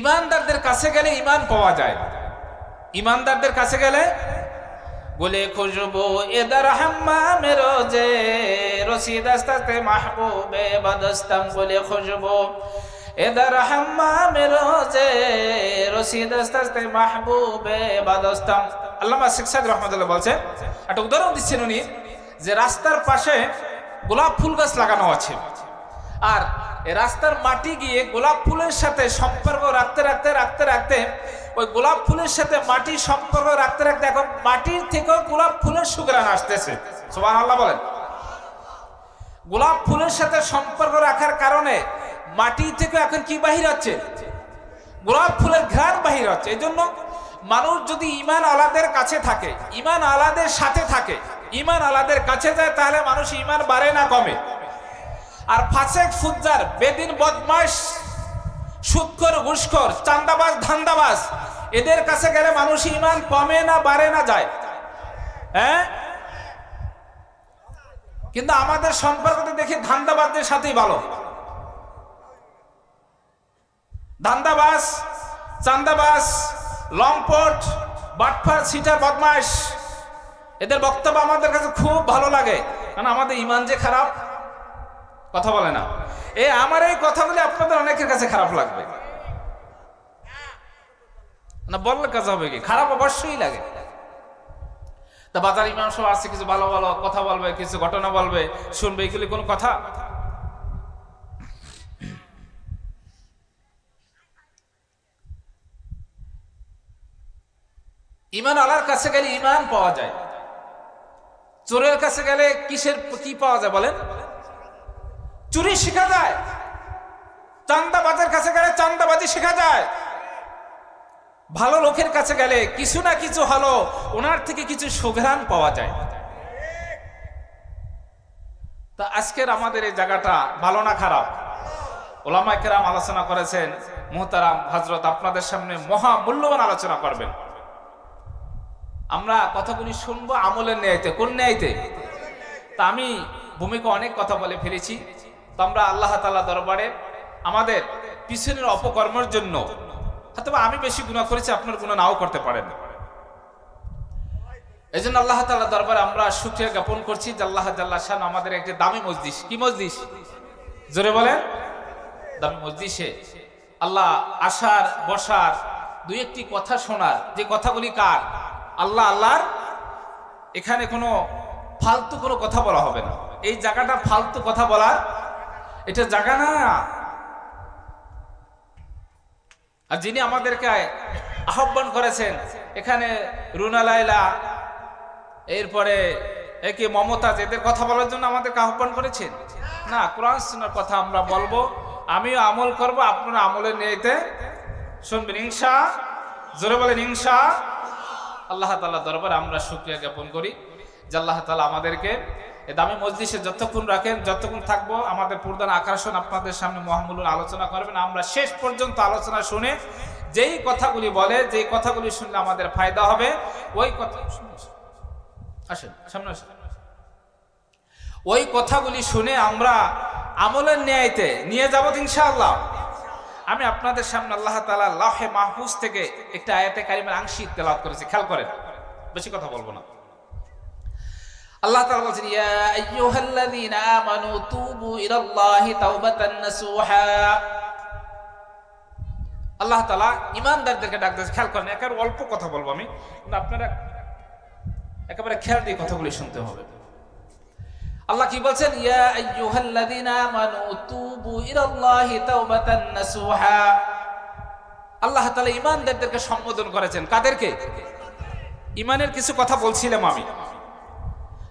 ইমানদারদের কাছে গেলে ইমান পাওয়া যায়। ইমানদারদের কাছে গেলে? বলে, খুশবু এদার হাম্মা মেরো যে রসিদ আস্তাতে মাহবুবে বাদস্তাম। বলে, খুশবু এদার হাম্মা মেরো যে রসিদ আস্তাতে মাহবুবে বাদস্তাম। আল্লামা শেখ সাদ রহমতুল্লাহ বলছে একটা উদাহরণ দিচ্ছেন উনি, যে রাস্তার পাশে গোলাপ ফুল গাছ লাগানো আছে। আর রাস্তার মাটি গিয়ে গোলাপ ফুলের সাথে সম্পর্ক রাখতে রাখতে রাখতে রাখতে, ওই গোলাপ ফুলের সাথে মাটির সম্পর্ক রাখতে রাখতে এখন মাটির থেকেও গোলাপ ফুলের সুগ্রান আসতেছে। সোমান আল্লাহ বলেন। গোলাপ ফুলের সাথে সম্পর্ক রাখার কারণে মাটি থেকে এখন কি বাহির হচ্ছে? গোলাপ ফুলের ঘ্রাণ বাহির হচ্ছে। এই জন্য মানুষ যদি ইমান আলাদের কাছে থাকে ইমান আলাদের সাথে থাকে ইমান আলাদের কাছে যায়, তাহলে মানুষ ইমান বাড়ে না কমে। আর ফাসেক ফুজ্জার বেদিন বদমাস সুৎকর ঘুষখোর, চান্দাবাজ, ধান্দাবাজ, এদের কাছে গেলে মানুষ ইমান কমে না, বাড়ে না যায়। হ্যাঁ? কিন্তু আমাদের সম্পর্কতে দেখি ধান্দাবাজদের সাথেই ভালো। ধান্দাবাজ, চান্দাবাজ লংপট বাটফার, সিটার বদমাস এদের বক্তব্য আমাদের কাছে খুব ভালো লাগে। কারণ আমাদের ইমান যে খারাপ কথা বলে না। এ, আমার এই কথাগুলি আপনাদের অনেকের কাছে খারাপ লাগবে। না, বললে কাজ হবে কি? খারাপ অবশ্যই লাগে। তা বাজার ইমাম সব আছে, কিছু ভালো ভালো কথা বলবে, কিছু ঘটনা বলবে, শুনবে, এগুলি কোনো কথা? ইমান আলার কাছে গেলে ইমান পাওয়া যায়। চোরের কাছে গেলে কিসের কি পাওয়া যায় বলেন? চুরি শেখা যায়। চান্দাবাজের কাছে গেলে চান্দাবাজি শেখা যায়। ভালো লোকের কাছে গেলে কিছু না কিছু হলো, ওনার থেকে কিছু সুঘ্রাণ পাওয়া যায়। তা আজকের আমাদের এই জায়গাটা ভালো না খারাপ? ওলামা কেরাম আলোচনা করেছেন, মোহতারাম হজরত আপনাদের সামনে মহা মূল্যবান আলোচনা করবেন। আমরা কথাগুলি শুনব আমলের ন্যায়তে, কোন ন্যায়তে? তা আমি ভূমিকা অনেক কথা বলে ফেলেছি। তো আমরা আল্লাহ তালা দরবারে আমাদের পিছনের অপকর্মের জন্য হয়তো আমি বেশি গুণা করেছি, আপনার গুণা নাও করতে পারেন। এই জন্য আল্লাহ তালা দরবারে আমরা সুখিয়া জ্ঞাপন করছি যে আল্লাহ তাল্লাহ শান আমাদের একটি দামি মসজিদ কি মসজিদ জোরে বলেন। দামি মসজিদে আল্লাহ আসার বসার, দুই একটি কথা শোনার, যে কথাগুলি কার? আল্লাহ আল্লাহর, এখানে কোনো ফালতু কোনো কথা বলা হবে না। এই জায়গাটা ফালতু কথা বলার এটা জায়গা না। আর যিনি আমাদেরকে আহ্বান করেছেন, এখানে রুনা লাইলা এরপরে একে মমতাজ, এদের কথা বলার জন্য আমাদেরকে আহ্বান করেছেন? না, কোরআন সুনার কথা আমরা বলব। আমিও আমল করব, আপনারা আমলের নিয়েতে শুনবেন। ইংসা জোরে বলেন ইংসা আল্লাহ তালা দরবার আমরা শুক্রিয়া জ্ঞাপন করি যে আল্লাহ তালা আমাদেরকে এ দামি মসজিদে যতক্ষণ রাখেন, যতক্ষণ থাকব, আমাদের প্রধান আকর্ষণ আপনাদের সামনে মহামূল্য আলোচনা করবেন। আমরা শেষ পর্যন্ত আলোচনা শুনে যেই কথাগুলি বলে, যেই কথাগুলি শুনলে আমাদের ফায়দা হবে, ওই কথা আসেন, সামনে আসেন। ওই কথাগুলি শুনে আমরা আমলের ন্যায়তে নিয়ে যাব ইনশাআল্লাহ। আমি আপনাদের সামনে আল্লাহ তালা লাহে মাহফুজ থেকে একটা আয়াতে কারিমের আংশিক তেলাওয়াত করেছি। খেয়াল করেন, বেশি কথা বলব না। আল্লাহ তাআলা বলছেন, ইয়া আইয়ুহাল্লাযীনা আমানু তুবু ইলাল্লাহি তাওবাতান নাসুহা। আল্লাহ তাআলা ঈমানদারদেরকে ডাক খেয়াল করেন, একেবারে অল্প কথা বলব আমি, কিন্তু আপনারা একেবারে খেয়াল দিয়ে কথাগুলি শুনতে হবে। আল্লাহ কি বলছেন, ইয়া আইয়ুহাল্লাযীনা আমানু তুবু ইলাল্লাহি তাওবাতান নাসুহা। আল্লাহ তাআলা ঈমানদারদেরকে সম্বোধন করেছেন, কাদেরকে? ঈমানের কিছু কথা বলছিলাম আমি।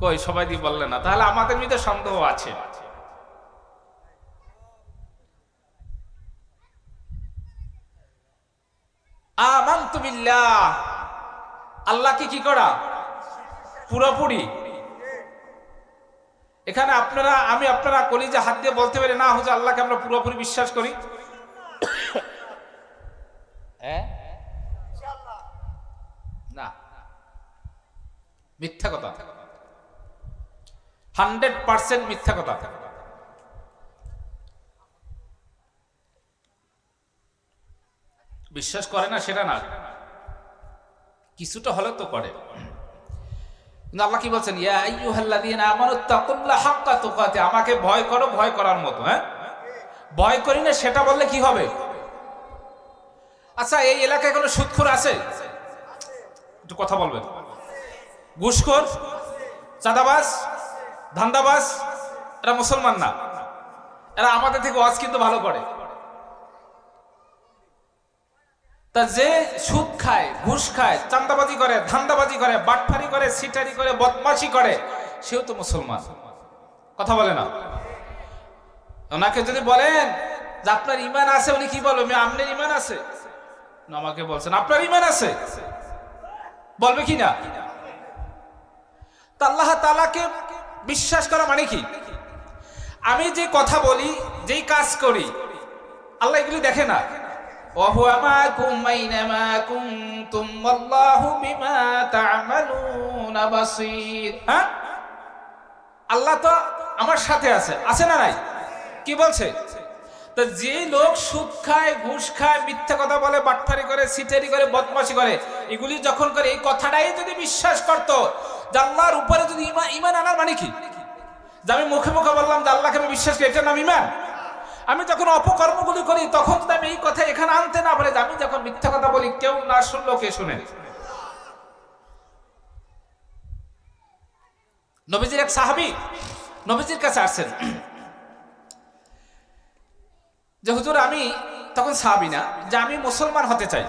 কই, সবাই দিয়ে বললেন না। তাহলে আমাদের মধ্যে সন্দেহ আছে। আমানতু বিল্লাহ। আল্লাহকে কি করা? পুরোপুরি। এখানে আপনারা, আমি আপনারা কলি যে হাত দিয়ে বলতে পারি, না হচ্ছে আল্লাহকে আমরা পুরোপুরি বিশ্বাস করি? না। মিথ্যা কথা। হান্ড্রেড পার্সেন্ট মিথ্যা কথা। বিশ্বাস করে না সেটা না। কিছুটা হলে তো করে। কিন্তু আল্লাহ কি বলছেন? আমাকে ভয় করো, ভয় করার মতো হ্যাঁ? ভয় করি না, সেটা বললে কি হবে? আচ্ছা এই এলাকায় কোনো সুদখোর আছে? একটু কথা বলবেন। ঘুষখোর? চাঁদাবাজ? ধান্দাবাজ? এরা মুসলমান না। এরা আমাদের থেকে ওয়াজ কিন্তু ভালো করে। তা যে সুদ খায়, ঘুষ খায় চান্দাবাজি করে, ধান্দাবাজি করে, বাটফারি করে, সিটারি করে, বদমাশি করে, সেও তো মুসলমান। কথা বলে না। ওনাকে যদি বলেন যে আপনার ইমান আছে, উনি কি বলবে? আপনার ইমান আছে। আমাকে বলছেন, আপনার ইমান আছে। বলবে কি না? তা আল্লাহ তালাকে বিশ্বাস করা মানে কি? আমি যে কথা বলি, যেই কাজ করি, আল্লাহ এগুলি দেখে না। হ্যাঁ? আল্লাহ তো আমার সাথে আছে। আছে না নাই? কি বলছে? তো যে লোক সুখ খায়, ঘুষ খায়, মিথ্যা কথা বলে, বাটফারি করে সিটারি করে বদমাসি করে, এগুলি যখন করে, এই কথাটাই যদি বিশ্বাস করতো যে আল্লাহর উপরে যদি ইমান ইমান আনার মানে কি? যে আমি মুখে মুখে বললাম যে আল্লাহকে আমি বিশ্বাস করি, এটার নাম ইমান। আমি যখন অপকর্মগুলি করি, তখন যদি আমি এই কথা এখানে আনতে না পারি আমি যখন মিথ্যা কথা বলি, কেউ না শুনলো, কে শুনে? নবীজির এক সাহাবি নবীজির কাছে আসছেন। যে হুজুর, আমি তখন সাহাবি না, যে আমি মুসলমান হতে চাই।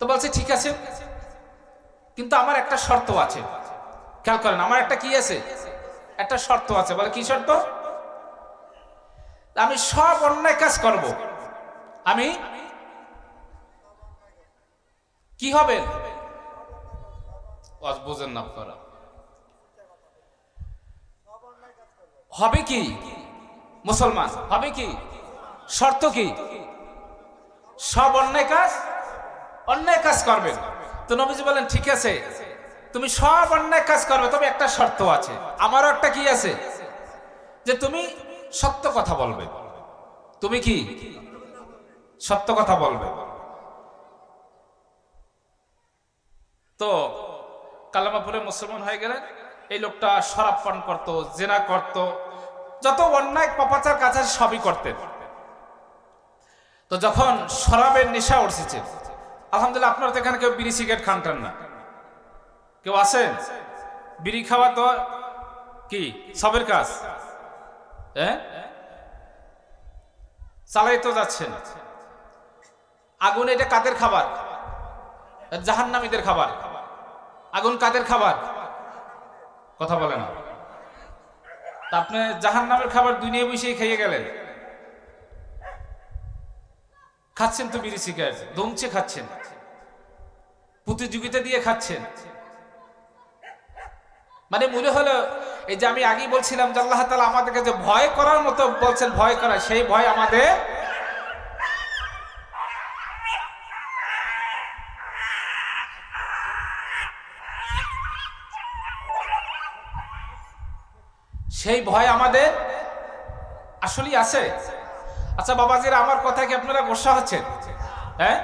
তো বলছে, ঠিক আছে। কিন্তু আমার একটা শর্ত আছে। খেয়াল করেন, আমার একটা কি আছে? একটা শর্ত আছে। বলে কি শর্ত? আমি সব অন্যায় কাজ করব। আমি কি হবে? না হবে কি? মুসলমান, হবে কি? শর্ত কি? সব অন্যায় কাজ অন্যায় কাজ করবেন। তো নবীজি বলেন, ঠিক আছে, তুমি সব অন্যায় কাজ করবে, তবে একটা শর্ত আছে। আমারও একটা কি আছে? যে তুমি সত্য কথা বলবে। তুমি কি? সত্য কথা বলবে। তো কালামাপুরে মুসলমান হয়ে গেলেন। এই লোকটা শরাব পান করত, জেনা করত, যত অন্যায় পাপাচার কাছে সবই করতেন। তো যখন শরাবের নেশা উঠছে আলহামদুলিল্লাহ, আপনারা তো এখানে কেউ বিড়ি সিগারেট খানটান না। কেউ আছেন? বিড়ি খাওয়া তো কি? সবের কাজ। হ্যাঁ চালাই তো যাচ্ছেন। আগুন এটা কাদের খাবার? জাহান্নামীদের খাবার। আগুন কাদের খাবার? কথা বলে না। তা আপনি জাহান্নামের খাবার দুনিয়া বসেই খেয়ে গেলেন। খাচ্ছেন তো বিড়ি সিগারেট, দমছে খাচ্ছেন। প্রতিযোগিতা দিয়ে খাচ্ছেন। মানে মনে হলো, এই যে আমি আগেই বলছিলাম যে আল্লাহ তালা আমাদেরকে যে ভয় করার মতো বলছেন, ভয় করা সেই ভয় আমাদের সেই ভয় আমাদের আসলেই আছে। আচ্ছা বাবাজিরা, আমার কথা কি আপনারা গোসা হচ্ছেন? হ্যাঁ?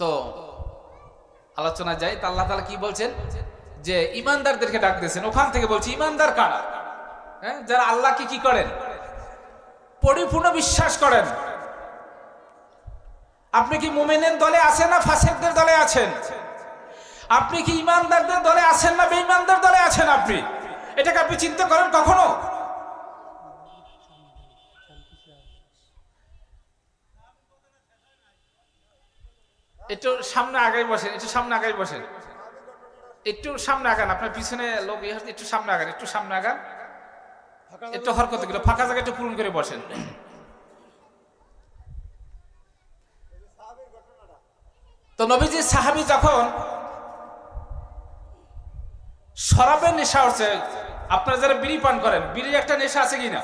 তো আলোচনা যাই আল্লাহ তালা কি বলছেন? যে ইমানদারদেরকে ডাক দিয়েছেন। ওখান থেকে বলছি, ইমানদার কারা? হ্যাঁ যারা আল্লাহকে কি করেন? পরিপূর্ণ বিশ্বাস করেন। আপনি কি মুমেনের দলে আছেন না ফাসেকদের দলে আছেন? আপনি কি ইমানদারদের দলে আছেন না বেঈমানদের দলে আছেন আপনি? এটাকে আপনি চিন্তা করেন কখনো? একটু সামনে আগে বসেন, একটু সামনে আগে বসেন। একটু সামনে আগান, আপনার পিছনে লোক ইয়ে একটু সামনে আগান, একটু সামনে আগান। একটু হরকত গেল, ফাঁকা জায়গা একটু পূরণ করে বসেন। তো নবীজি সাহাবি যখন শরাবের নেশা হচ্ছে, আপনারা যারা বিড়ি পান করেন, বিড়ির একটা নেশা আছে কিনা?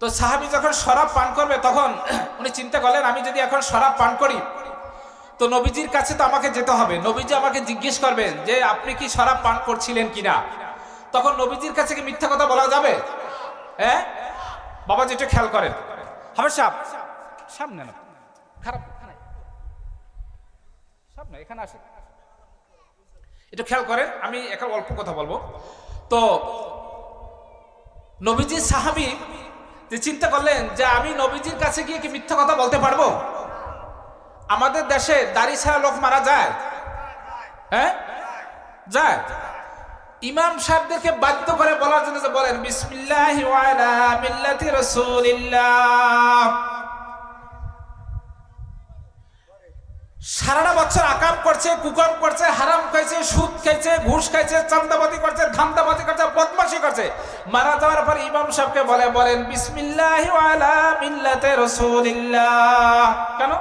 তো সাহাবি যখন শরাব পান করবে, তখন উনি চিন্তা করলেন, আমি যদি এখন শরাব পান করি, তো নবীজির কাছে তো আমাকে যেতে হবে। নবীজি আমাকে জিজ্ঞেস করবেন যে, আপনি কি শরাব পান করছিলেন কিনা? তখন নবীজির কাছে কি মিথ্যা কথা বলা যাবে? হ্যাঁ? বাবা যেটা খেয়াল করেন। হবে সাপ সামনে না। খারাপ। সামনে, এখানে আসে একটু খেয়াল করেন, আমি এখন অল্প কথা বলব। তো নবীজি সাহাবি যে চিন্তা করলেন যে আমি নবীজির কাছে গিয়ে কি মিথ্যা কথা বলতে পারব? আমাদের দেশে দাড়ি ছাড়া লোক মারা যায়। হ্যাঁ? যায়। ইমাম সাহেবদেরকে বাধ্য করে বলার জন্য যে বলেন, বিসমিল্লাহ সারাটা বছর আকাম করছে কুকম করছে, হারাম খাইছে, সুদ খাইছে, ঘুষ খাইছে চান্দাবাজি করছে, ধান্দাবাজি করছে, বদমাশি করছে। মারা যাওয়ার পর ইমাম সাহেবকে বলে, বলেন, বিসমিল্লাহ মিল্লাতে রাসূলিল্লাহ। কেন?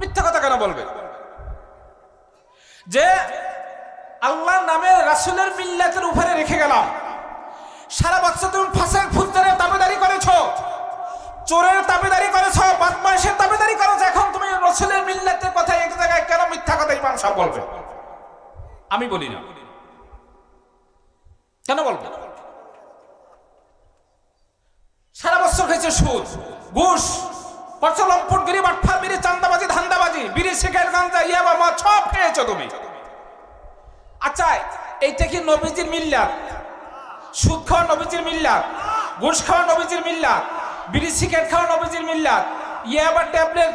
মিথ্যা কথা কেন বলবে? যে আল্লাহ নামে রাসূলের মিল্লাতের উপরে রেখে গেলাম। সারা বছর তুমি ফাঁসের ফুটদারের দাবিদারি করেছ। চোরের দাবিদারি করেছ বদমাইশের দাবিদারি করেছ এখন তুমি রসুলের মিল্লাতের কথা এক জায়গায় কেন মিথ্যা কথা ইমাম সাহেব বলবে? আমি বলি না। কেন বলব? সারা বছর খেয়েছে সুদ, ঘুষ পচলম্পুট গিরি বাটফা বিড়ি চান্দাবাজি, ধান্দাবাজি, বিড়ি, সিগারেট গাঞ্জা ইয়াবা মদ, সব খেয়েছো তুমি। আচ্ছা এইটা কি নবীজির মিল্লাত? সুদ খাওয়া নবীজির মিল্লাত? ঘুষ খাওয়া নবীজির মিল্লাত? বিড়ি সিগারেট খাওয়া নবীজির মিল্লাত। ইয়াবা ট্যাবলেট,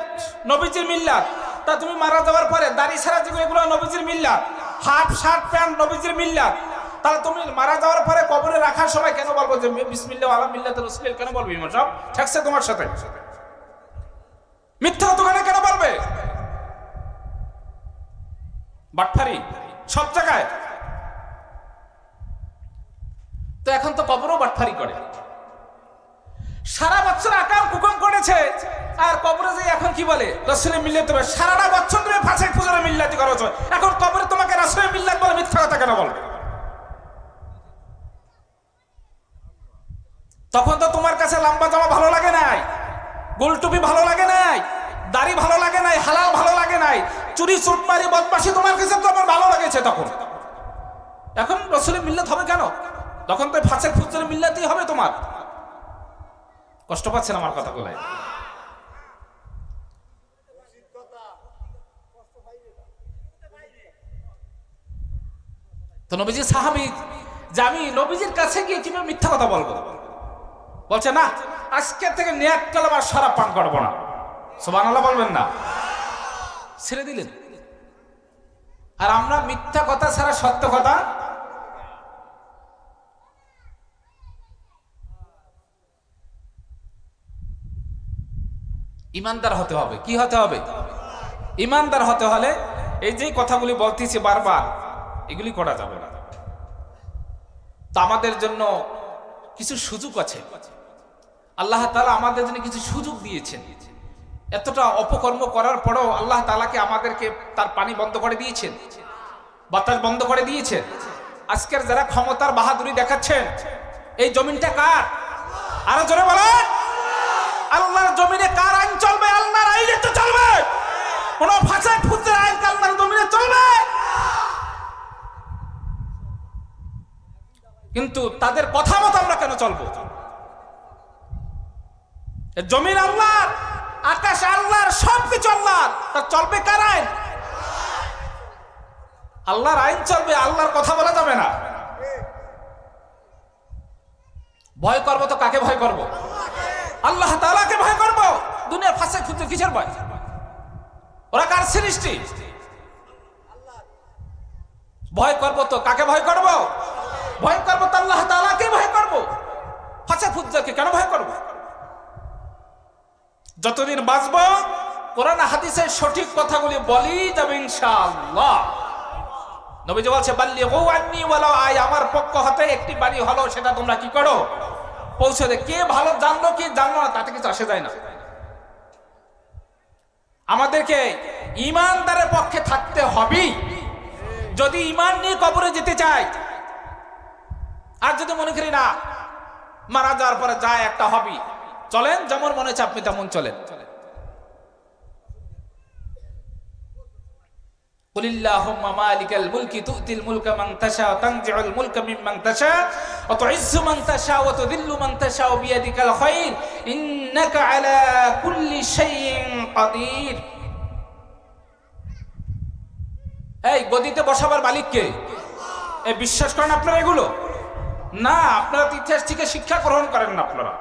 নবীজির মিল্লাত। তা তুমি মারা যাওয়ার পরে দাড়ি সারা যেগুলো এগুলো নবীজির মিল্লাত, হাফ শার্ট, প্যান্ট নবীজির মিল্লাত। তাহলে তুমি মারা যাওয়ার পরে কবরে রাখার সময় কেন বলব যে বিসমিল্লাহ আলা মিল্লাত রসুল কেন বলবি সাহেব? ঠেকছে তোমার সাথে। মিথ্যা দোকানে কেন বলবে? বাটফারি, সব জায়গায়। তো এখন তো কবরও বাটফারি করে। সারা বছর আকাম কুকম করেছে। আর কবরে যে এখন কি বলে? রসুলে মিল্লাত হবে। সারাটা বছর তুমি ফাঁসে ফুজরে মিল্লাতি করেছ এখন কবরে তোমাকে রসুলে মিল্লাত বলে মিথ্যা কথা কেন বলবে? তখন তো তোমার কাছে লম্বা জামা ভালো লাগে নাই গোল টুপি ভালো লাগে নাই, দাড়ি ভালো লাগে নাই, হালাল ভালো লাগে নাই, চুরি চুটমারি বদমাসি তোমার কাছে তো আমার ভালো লাগেছে তখন। এখন রসুলে মিল্লাত হবে কেন? তখন তো ফাঁসের ফুজরে মিল্লাতেই হবে তোমার। কষ্ট পাচ্ছেন আমার কথা বলে তো নবীজি সাহাবি যে আমি নবীজির কাছে গিয়ে কীভাবে মিথ্যা কথা বলব? বলছে, না, আজকে থেকে নেয়াক কালাম আর সারা পান করব না। সোবান বলবেন না। ছেড়ে দিলেন। আর আমরা মিথ্যা কথা ছাড়া সত্য কথা ইমানদার হতে হবে। কি হতে হবে? ইমানদার হতে হলে এই যে কথাগুলি বলতেছি বারবার, এগুলি করা যাবে না। আমাদের জন্য কিছু সুযোগ আছে। আল্লাহ তালা আমাদের জন্য কিছু সুযোগ দিয়েছেন। এতটা অপকর্ম করার পরেও আল্লাহ তালাকে আমাদেরকে তার পানি বন্ধ করে দিয়েছেন। বাতাস বন্ধ করে দিয়েছেন। আজকের যারা ক্ষমতার বাহাদুরি দেখাচ্ছেন, এই জমিনটা কার? আরও জোরে বলেন। আল্লাহর জমিনে কার কোন ভাষায় ফুসের আইন কি আল্লাহর জমিনে চলবে। কিন্তু তাদের কথা মতো আমরা কেন চলবো? এ জমিন আল্লাহর, আকাশ আল্লাহর সব কিছু আল্লাহর। তা চলবে কার আইন? আল্লাহর আইন চলবে, আল্লাহর কথা বলা যাবে না। ভয় করব তো কাকে ভয় করব? আল্লাহ তালাকে ভয় করব। দুনিয়ার ফাঁসে খুঁজতে কিসের ভয়? ওরা কার সৃষ্টি? ভয় করব তো কাকে ভয় করব? ভয় করব তো আল্লাহ তালাকে ভয় করব। ফাঁসে ফুজ্জাকে কেন ভয় করব? যতদিন বাঁচবো, কোরআন হাদিসের সঠিক কথাগুলি বলি যাবে ইনশাআল্লাহ। নবীজি বলছে বাল্লি ও আন্নি ওয়ালাও আয়। আমার পক্ষ হতে একটি বাড়ি হলো, সেটা তোমরা কি করো? পৌঁছে দে। কে ভালো জানলো কি জানলো না, তাতে কিছু আসে যায় না। আমাদেরকে ইমানদারের পক্ষে থাকতে হবেই যদি ইমান নিয়ে কবরে যেতে চাই আর যদি মনে করি না মারা যাওয়ার পরে যায় একটা হবি চলেন যেমন মনে হচ্ছে আপনি তেমন চলেন قل اللهم مالك الملك تؤتي الملك من تشاء وتنزع الملك ممن تشاء وتعز من تشاء وتذل من تشاء بيدك الخير إنك على كل شيء কাদির এই, গদিতে বসাবার মালিককে এ বিশ্বাস করেন আপনারা এগুলো? না, আপনারা ইতিহাস থেকে শিক্ষা গ্রহণ করেন না আপনারা।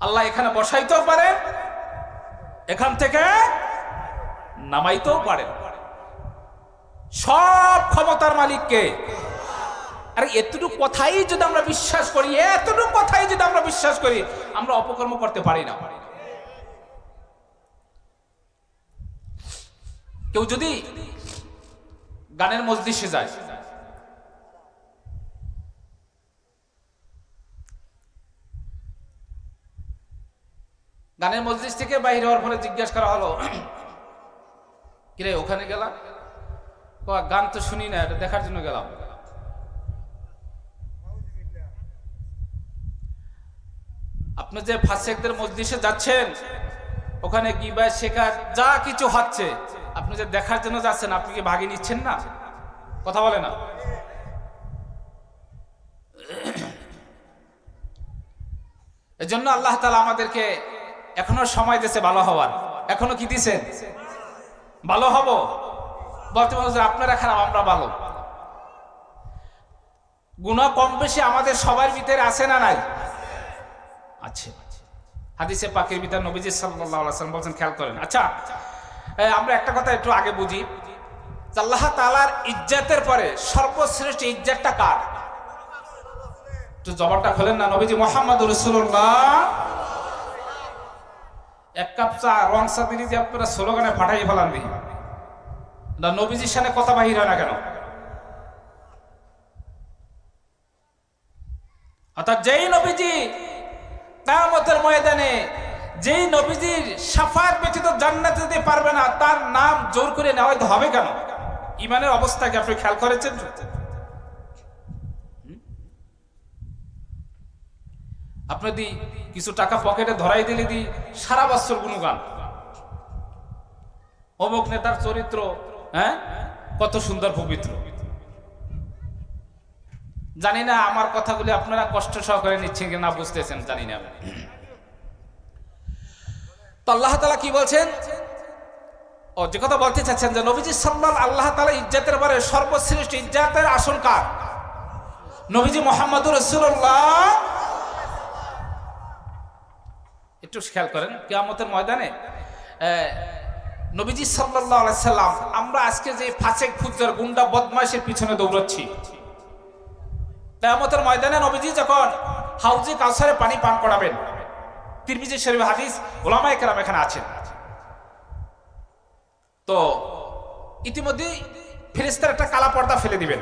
আল্লাহ এখানে বসাইতেও পারে এখান থেকে নামাইতেও পারে সব ক্ষমতার মালিককে আরে এতটুকু কথাই যদি আমরা বিশ্বাস করি, এতটুকু কথাই যদি আমরা বিশ্বাস করি, আমরা অপকর্ম করতে পারি না। কেউ যদি গানের মজলিসে যায়, গানের মজলিস থেকে বাইরে হওয়ার পরে জিজ্ঞাসা করা হলো, কিরে, ওখানে গেলাম গান তো শুনি না, এটা দেখার জন্য গেলাম। আপনি যে ফাসেকদের মজলিসে যাচ্ছেন, ওখানে গিবা শেখার যা কিছু হচ্ছে, আপনি যে দেখার জন্য যাচ্ছেন, আপনি কি ভাগে নিচ্ছেন না? কথা বলে না। এজন্য আল্লাহ তালা আমাদেরকে এখনও সময় দিয়েছে ভালো হওয়ার। এখনও কি দিছেন ভালো হব? বলতে বলছে আপনারা খারাপ, আমরা ভালো। গুণা কম বেশি আমাদের সবার ভিতরে আছে না নাই? আছে। হাদিসে পাকের ভিতরে নবীজি আলাইহি বলছেন, খেয়াল করেন। আচ্ছা আমরা একটা কথা একটু আগে বুঝি। আল্লাহ তালার ইজ্জাতের পরে সর্বশ্রেষ্ঠ ইজ্জাতটা কার? একটু জবাবটা খোলেন না, নবীজি মোহাম্মদ রসুল্লাহ এক কাপ চা, রং চা দিলি যে আপনারা স্লোগানে ফাটাই ফেলান দিই না, নবীজির সামনে কথা বাহির হয় না কেন? অর্থাৎ যেই নবীজি কামতের ময়দানে যেই নবীজির সাফাত ব্যতীত জান্নাতে যেতে পারবে না, তার নাম জোর করে নেওয়া হবে কেন? ইমানের অবস্থাকে আপনি খেয়াল করেছেন? আপনি দি কিছু টাকা পকেটে ধরাই দিলে দি সারা বছর গুণগান। অমুক নেতার চরিত্র হ্যাঁ? কত সুন্দর পবিত্র। জানি না আমার কথাগুলি আপনারা কষ্ট সহকারে নিচ্ছেন কিনা, বুঝতেছেন, জানি না। তো আল্লাহ তালা কি বলছেন? ও, যে কথা বলতে চাচ্ছেন যে নবীজি সাল্লাল আল্লাহ তালা ইজ্জাতের বারে সর্বশ্রেষ্ঠ ইজ্জাতের আসল কার? নবীজি মোহাম্মদুর রসুল্লাহ একটু খেয়াল করেন, কেয়ামতের ময়দানে নবীজি সাল্লাল্লাহু আলাইহি সাল্লাম, আমরা আজকে যে ফাসেক, ফুজ্জার, গুন্ডা, বদমাইশের পিছনে দৌড়াচ্ছি। কেয়ামতের ময়দানে নবীজি যখন হাউজি কাউসারে পানি পান করাবেন, তিরমিজি শরীফ হাদিস ওলামায়ে কেরাম এখানে আছেন। তো ইতিমধ্যে ফেরেশতার একটা কালা পর্দা ফেলে দিবেন।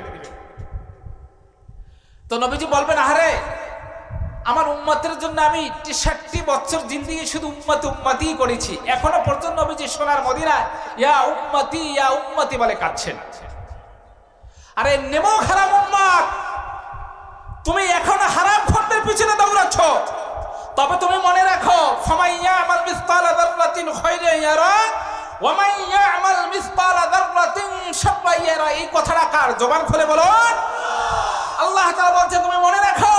তো নবীজি বলবেন, আহারে, আমার উম্মতের জন্য আমি ষাটটি বছর জিন্দিগি শুধু উম্মতি উম্মতি করেছি। এখনও পর্যন্ত নবীজি সোনার মদিনায়, ইয়া উম্মতি ইয়া উম্মতি বলে কাঁদছেন। আরে নেমো হারাম উম্মত! তুমি এখনও হারাম খন্ডের পিছনে দৌড়াচ্ছ। তবে তুমি মনে রাখো ফামাইয়া আমাল মিসকালা যাররাতিন খায়রান ইয়ারা ওয়া মান ইয়ামাল মিসকালা যাররাতিন শাররান ইয়ারা। এই কথাটা কার? জবান খুলে বলুন। আল্লাহ তাআলা বলছে, তুমি মনে রাখো,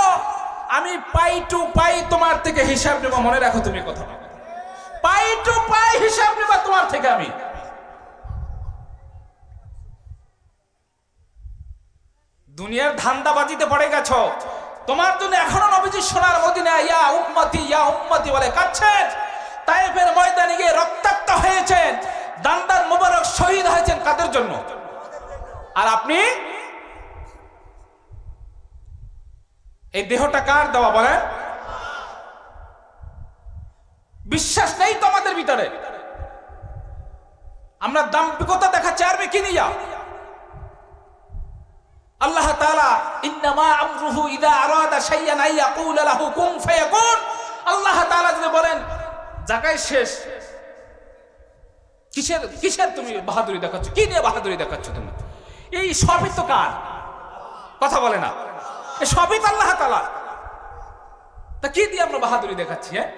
আমি পাই টু পাই তোমার থেকে হিসাব নেব। মনে রাখো তুমি কথা পাই টু পাই হিসাব নেব তোমার থেকে আমি। দুনিয়ার ধান্দাবাজিতে পড়ে গেছো। তোমার জন্য এখনও নবীজি সোনার মদিনা, ইয়া উম্মতি ইয়া উম্মতি বলে কাচ্ছেন তাইফের ময়দানে গিয়ে রক্তাক্ত হয়েছেন। দান্দার মুবারক শহীদ হয়েছেন কাদের জন্য? আর আপনি? এই দেহটা কার দেওয়া বলেন? বিশ্বাস নেই তো আমাদের ভিতরে। আমরা দাম্পিকতা দেখাচ্ছি, আর কি নিয়া? আল্লাহ তাআলা, ইন্নামা আমরুহু ইদা আরাদা শাইয়ান আন ইয়াকুলা লাহু কুন ফায়াকুন। আল্লাহ তাআলা যদি বলেন জায়গায় শেষ। কিসের কিসের তুমি বাহাদুরি দেখাচ্ছ? কি নিয়ে বাহাদুরি দেখাচ্ছ তুমি? এই সবই তো কার? কথা বলে না। এই সবই তো আল্লাহ তালা তা কি দিয়ে আমরা বাহাদুরি দেখাচ্ছি হ্যাঁ?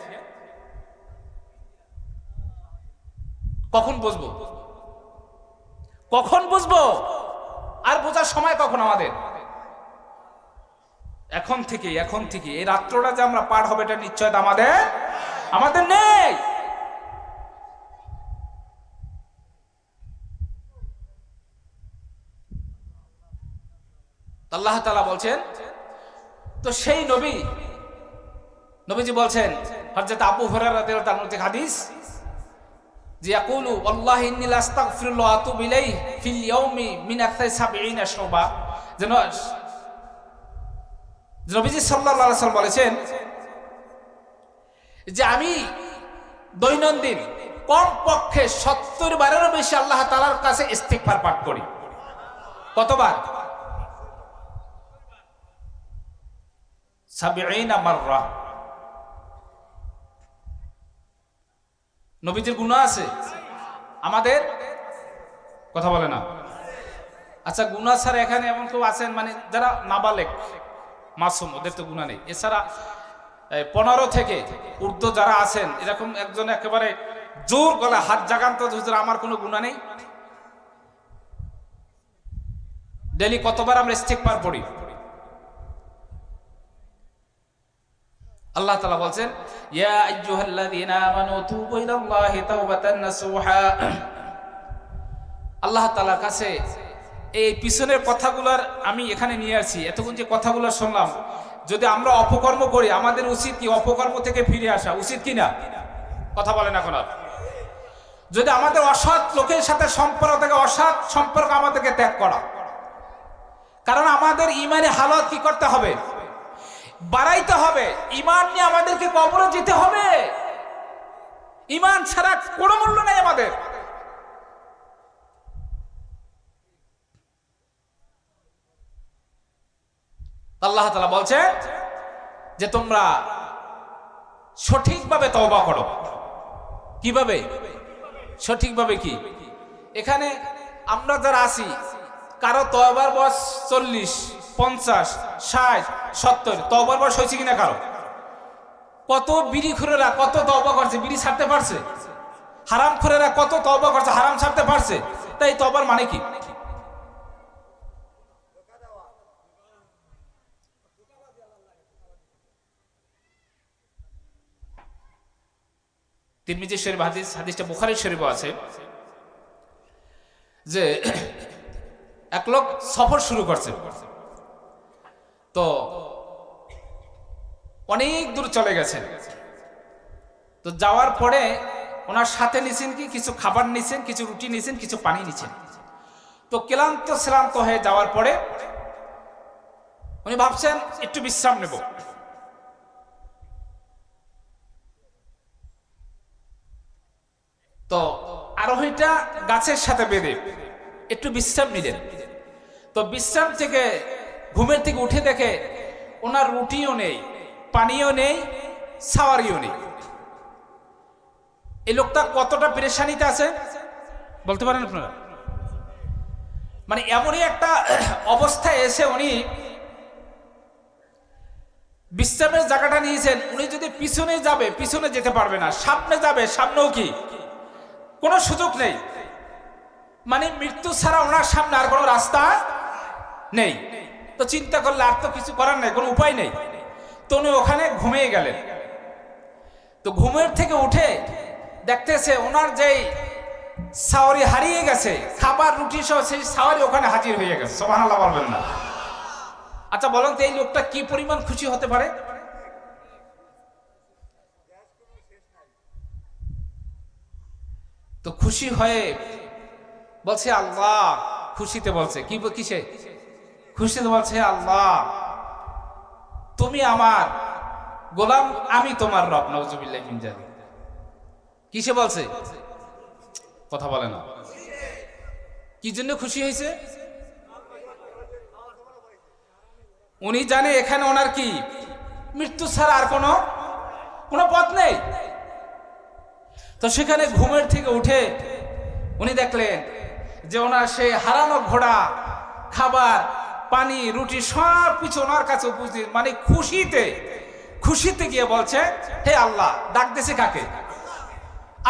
কখন বুঝব? কখন বুঝব? আর বোঝার সময় কখন আমাদের? এখন থেকে এখন থেকে, এই রাত্রটা যে আমরা পার হবে এটা নিশ্চয়তা আমাদের? আমাদের নেই! আল্লাহ তালা বলছেন, তো সেই নবী, নবীজি বলছেন, হযরত আবু থেকে হাদিস যে ইয়াকুলু ওয়াল্লাহি ইন্নী লাস্তাগফিরুল্লাহ ওয়া আতুবু ইলাইহি ফিল ইয়াউমি মিন আকসারি 70 শুবা যেন নবীজি সাল্লাল্লাহু আলাইহি ওয়াসাল্লাম বলেছেন যে আমি দৈনন্দিন কম পক্ষে সত্তর বারেরও বেশি আল্লাহ তালার কাছে ইস্তিগফার পাঠ করি। কতবার? সাবিঈনা মাররা। নবীজির গুনাহ আছে? আমাদের? কথা বলে না। আচ্ছা গুনাহ ছাড়া এখানে এমন কেউ আছেন? মানে যারা নাবালেক, মাসুম, ওদের তো গুনাহ নেই। এছাড়া পনেরো থেকে ঊর্ধ্ব যারা আছেন, এরকম একজন একেবারে জোর গলা হাত জাগান তো আমার কোনো গুণা নেই। ডেলি কতবার আমরা ইস্তেকবার পড়ি? আল্লাহ তালা বলছেন আল্লাহ তাআলার কাছে এই পিছনের কথাগুলোর আমি এখানে নিয়ে আসি এতক্ষণ যে কথাগুলো শুনলাম, যদি আমরা অপকর্ম করি, আমাদের উচিত কি অপকর্ম থেকে ফিরে আসা? উচিত কি না কথা বলেন এখন আর। যদি আমাদের অসৎ লোকের সাথে সম্পর্ক থেকে, অসৎ সম্পর্ক আমাদেরকে ত্যাগ করা। কারণ আমাদের ইমানে হালত কি করতে হবে? বাড়াইতে হবে। ইমান নিয়ে আমাদেরকে কবরে যেতে হবে। ইমান ছাড়া কোনো মূল্য নেই আমাদের। আল্লাহ তালা বলছে যে তোমরা সঠিকভাবে তওবা করো। কীভাবে? সঠিকভাবে কি? এখানে আমরা যারা আছি, কারও তবার বয়স চল্লিশ, পঞ্চাশ, ষাট সত্তর। তবার বয়স হয়েছে কিনা কারও? কত বিড়ি খুরেরা কত তবা করছে, বিড়ি ছাড়তে পারছে? হারাম খুরেরা কত তবা করছে, হারাম ছাড়তে পারছে? তাই তবার মানে কি? তিরমিজি শরীফ হাদিস হাদিসটা বুখারী শরীফ আছে যে এক লোক সফর শুরু করছে। তো অনেক দূর চলে গেছেন। তো যাওয়ার পরে ওনার সাথে নিছেন কি? কিছু খাবার নিছেন, কিছু রুটি নিছেন, কিছু পানি নিছেন। তো ক্লান্ত শ্রান্ত হয়ে যাওয়ার পরে উনি ভাবছেন, একটু বিশ্রাম নেব। তো আরোহীটা গাছের সাথে বেঁধে একটু বিশ্রাম নিলেন। তো বিশ্রাম থেকে, ঘুমের থেকে উঠে দেখে ওনার রুটিও নেই। পানিও নেই, সাওয়ারিও নেই। এই লোকটা কতটা পেরেশানিতে আছে, বলতে পারেন আপনারা? মানে এমনই একটা অবস্থায় এসে উনি বিশ্রামের জায়গাটা নিয়েছেন। উনি যদি পিছনে যাবে, পিছনে যেতে পারবে না। সামনে যাবে, সামনেও কি? কোনো সুযোগ নেই। মানে মৃত্যু ছাড়া ওনার সামনে আর কোনো রাস্তা নেই। তো চিন্তা করলে আর তো কিছু করার নেই, কোনো উপায় নেই। তো উনি ওখানে ঘুমিয়ে গেলেন। তো ঘুমের থেকে উঠে দেখতেছে ওনার যেই সাওয়ারি হারিয়ে গেছে, খাবার, রুটি সহ সেই সাওয়ারি ওখানে হাজির হয়ে গেছে। সোহান আল্লাহ বলবেন না। আচ্ছা বলেন তো এই লোকটা কি পরিমাণ খুশি হতে পারে? তো খুশি হয়ে বলছে, আল্লাহ। খুশিতে বলছে, কি কিসে? খুশিতে বলছে, আল্লাহ। তুমি আমার গোলাম, আমি তোমার রব নজুবিল্লাহ মিনজালি কিসে বলছে? কথা বলে না। কি জন্য খুশি হয়েছে? উনি জানে এখানে ওনার কি? মৃত্যু ছাড়া আর কোনো কোনো পথ নেই। তো সেখানে ঘুমের থেকে উঠে উনি দেখলেন যে ওনার সেই হারানো ঘোড়া, খাবার পানি, রুটি সব কিছু ওনার কাছে উপস্থিত। মানে খুশিতে খুশিতে গিয়ে বলছে, হে আল্লাহ, ডাক দিছে কাকে?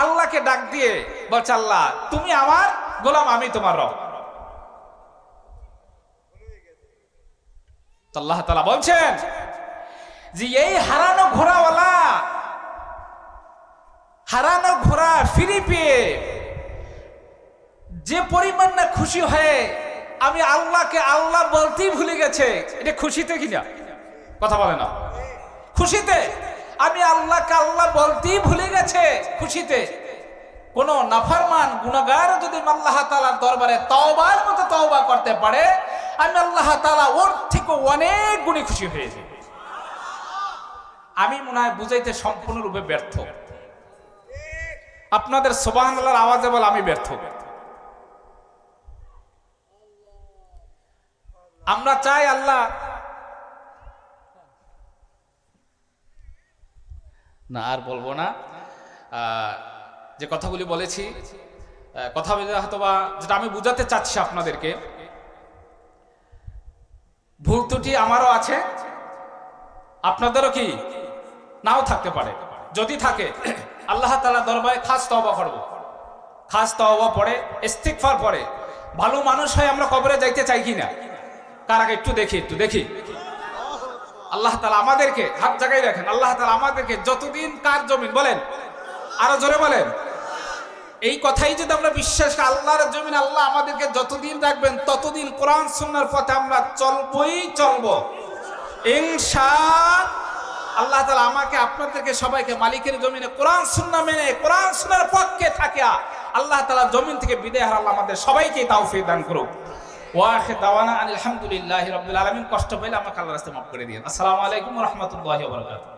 আল্লাহকে ডাক দিয়ে বলছে, আল্লাহ, তুমি আমার গোলাম, আমি তোমার রব। আল্লাহ তালা বলছেন যে, এই হারানো ঘোড়াওয়ালা, হারানো ঘোড়া ফিরে পেয়ে যে পরিমাণ না খুশি হয়ে আমি আল্লাহকে আল্লাহ বলতেই ভুলে গেছে, এটা খুশিতে কিনা? কথা বলে না। খুশিতে? আমি আল্লাহকে আল্লাহ বলতেই ভুলে গেছে, খুশিতে। কোন নাফারমান গুনাগার যদি আল্লাহ তালার দরবারে তওবার মতো তওবা করতে পারে, আমি আল্লাহ তালা ওর থেকে অনেক গুণে খুশি হয়ে যাই। আমি মনে হয় বুঝাইতে সম্পূর্ণরূপে ব্যর্থ। আপনাদের সোবাহ আওয়াজে বলে আমি ব্যর্থ ব্যর্থ। আমরা চাই আল্লাহ না, আর বলব না। যে কথাগুলি বলেছি কথা বলে হয়তো বা যেটা আমি বুঝাতে চাচ্ছি আপনাদেরকে, ভুল ত্রুটি আমারও আছে, আপনাদেরও কি? নাও থাকতে পারে। যদি থাকে, আল্লাহ তালা দরবারে খাস তওবা করব। খাস তওবা পড়ে, ইস্তিগফার পড়ে। ভালো মানুষ হয়ে আমরা কবরে যাইতে চাই কি না কার আগে একটু দেখি একটু দেখি। আল্লাহ তালা আমাদেরকে, হাত জায়গায় রাখেন। আল্লাহ তালা আমাদেরকে যতদিন কার জমিন বলেন, আরও জোরে বলেন। এই কথাই যদি আমরা বিশ্বাস আল্লাহর জমিন আল্লাহ আমাদেরকে যতদিন রাখবেন, ততদিন কোরআন সুন্নার পথে আমরা চলবই চলব। ইনশা আল্লাহ তালা আমাকে, আপনাদেরকে, সবাইকে মালিকের জমিনে কোরআন সুন্না মেনে, কোরআন সুন্নার পক্ষে থাকিয়া আল্লাহ তালা জমিন থেকে বিদায় হার আল্লাহ আমাদের সবাইকে তাওফিক দান করুক। ওয়াখে দাওয়ানা আলহামদুলিল্লাহ রবিল আলমিন। কষ্ট পেলে আমাকে আল্লাহ রাস্তায় মাফ করে দিন আসসালামু আলাইকুম রহমতুল্লাহ বরকাত